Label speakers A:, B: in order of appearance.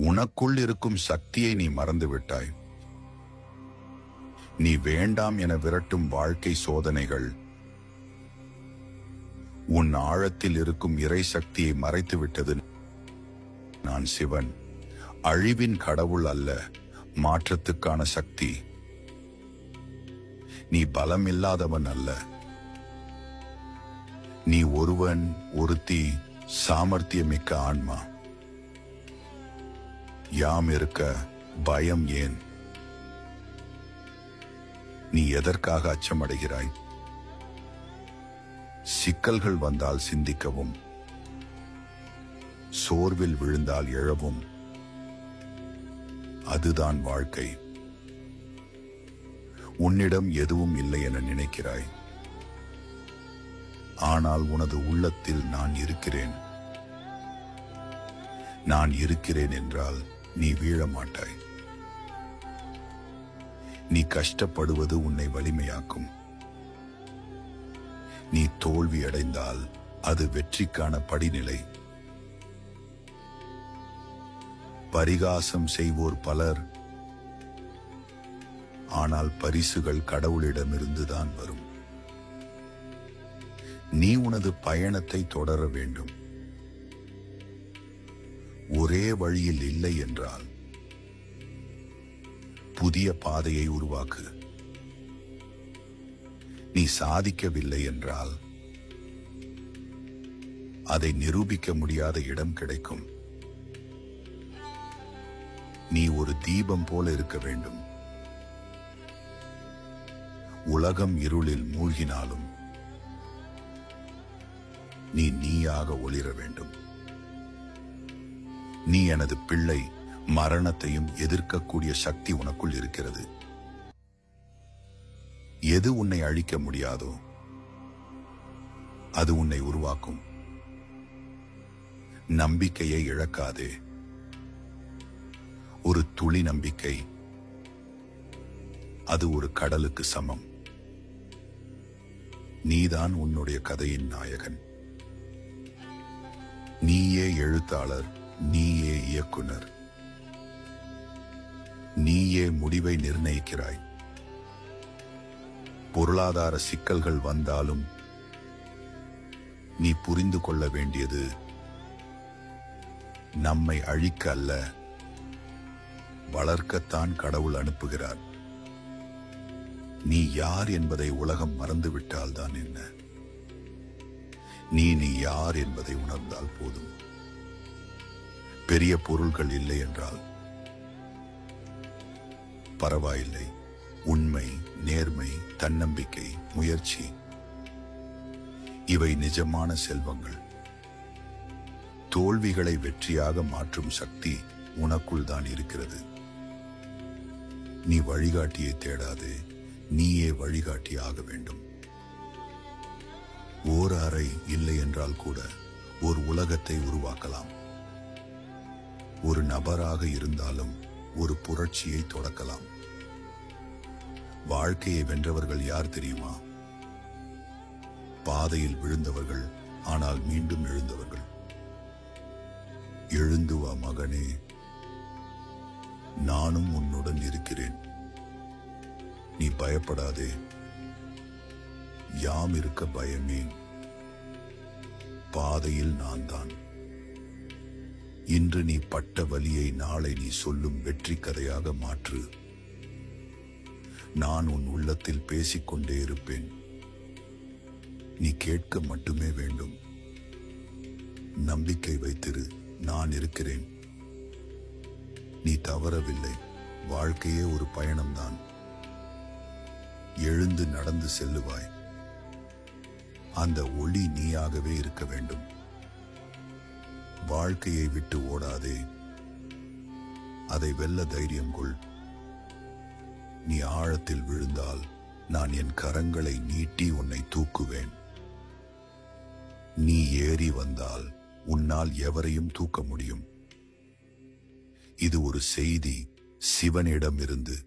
A: உனக்குள் இருக்கும் சக்தியை நீ மறந்துவிட்டாய். நீ வேண்டாம் என விரட்டும் வாழ்க்கை சோதனைகள் உன் ஆழத்தில் இருக்கும் இறை சக்தியை மறைத்து விட்டது நான் சிவன் அழிவின் கடவுள் அல்ல மாற்றத்துக்கான சக்தி. நீ பலம் இல்லாதவன் அல்ல. நீ ஒருவன் ஒருத்தி சாமர்த்தியமிக்க ஆன்மா. யாம் இருக்க பயம் ஏன்? நீ எதற்காக அச்சமடைகிறாய்? சிக்கல்கள் வந்தால் சிந்திக்கவும். சோர்வில் விழுந்தால் எழவும். அதுதான் வாழ்க்கை. உன்னிடம் எதுவும் இல்லை என நினைக்கிறாய். ஆனால் உனது உள்ளத்தில் நான் இருக்கிறேன். நான் இருக்கிறேன் என்றால் நீ வீழ மாட்டாய் நீ கஷ்டப்படுவது உன்னை வலிமையாக்கும். நீ தோல்வி அடைந்தால் அது வெற்றிக்கான படிநிலை. பரிகாசம் செய்வோர் பலர் ஆனால் பரிசுகள் கடவுளிடமிருந்துதான் வரும். நீ உனது பயணத்தை தொடர வேண்டும். ஒரே வழியில் இல்லை என்றால் புதிய பாதையை உருவாக்கு. நீ சாதிக்கவில்லை என்றால் அதை நிரூபிக்க முடியாத இடம் கிடைக்கும். நீ ஒரு தீபம் போல இருக்க வேண்டும். உலகம் இருளில் மூழ்கினாலும் நீ நீயாக ஒளிர வேண்டும். நீ எனது பிள்ளை மரணத்தையும் எதிர்க்கக்கூடிய சக்தி உனக்குள் இருக்கிறது. எது உன்னை அழிக்க முடியாதோ அது உன்னை உருவாக்கும். நம்பிக்கையை இழக்காதே. ஒரு துளி நம்பிக்கை. அது ஒரு கடலுக்கு சமம். நீதான் உன்னுடைய கதையின் நாயகன். நீயே எழுத்தாளர். நீயே இயக்குனர். நீயே முடிவை நிர்ணயிக்கிறாய். பொருளாதார சிக்கல்கள் வந்தாலும் நீ புரிந்து கொள்ள வேண்டியது நம்மை அழிக்க அல்ல வளர்க்கத்தான் கடவுள் அனுப்புகிறார். நீ யார் என்பதை உலகம் மறந்துவிட்டால்தான் என்ன? நீ நீ யார் என்பதை உணர்ந்தால் போதும். பெரிய பொருள்கள் இல்லை என்றால்? பரவாயில்லை. உண்மை நேர்மை தன்னம்பிக்கை முயற்சி. இவை நிஜமான செல்வங்கள். தோல்விகளை வெற்றியாக மாற்றும் சக்தி உனக்குள் தான் இருக்கிறது. நீ வழிகாட்டியை தேடாது. நீயே வழிகாட்டி ஆக வேண்டும். ஓர் அறை இல்லை என்றால் கூட ஒரு உலகத்தை உருவாக்கலாம். ஒரு நபராக இருந்தாலும் ஒரு புரட்சியை தொடக்கலாம். வாழ்க்கையை வென்றவர்கள் யார் தெரியுமா? பாதையில் விழுந்தவர்கள் ஆனால் மீண்டும் எழுந்தவர்கள். எழுந்து வா மகனே. நானும் உன்னுடன் இருக்கிறேன். நீ பயப்படாதே. யாம் இருக்க பயமேன். பாதையில் நான் தான் இன்று நீ பட்ட வலியை நாளை நீ சொல்லும் வெற்றி கதையாக மாற்று. நான் உன் உள்ளத்தில் பேசிக்கொண்டே இருப்பேன். நீ கேட்க மட்டுமே வேண்டும். நம்பிக்கை வைத்திரு நான் இருக்கிறேன். நீ தவறவில்லை வாழ்க்கையே ஒரு பயணம்தான். எழுந்து நடந்து செல்லுவாய். அந்த ஒளி நீயாகவே இருக்க வேண்டும். வாழ்க்கையை விட்டு ஓடாதே. அதை வெல்ல தைரியம் கொள். நீ ஆழத்தில் விழுந்தால் நான் என் கரங்களை நீட்டி உன்னை தூக்குவேன். நீ ஏறி வந்தால் உன்னால் எவரையும் தூக்க முடியும். இது ஒரு செய்தி சிவனிடமிருந்து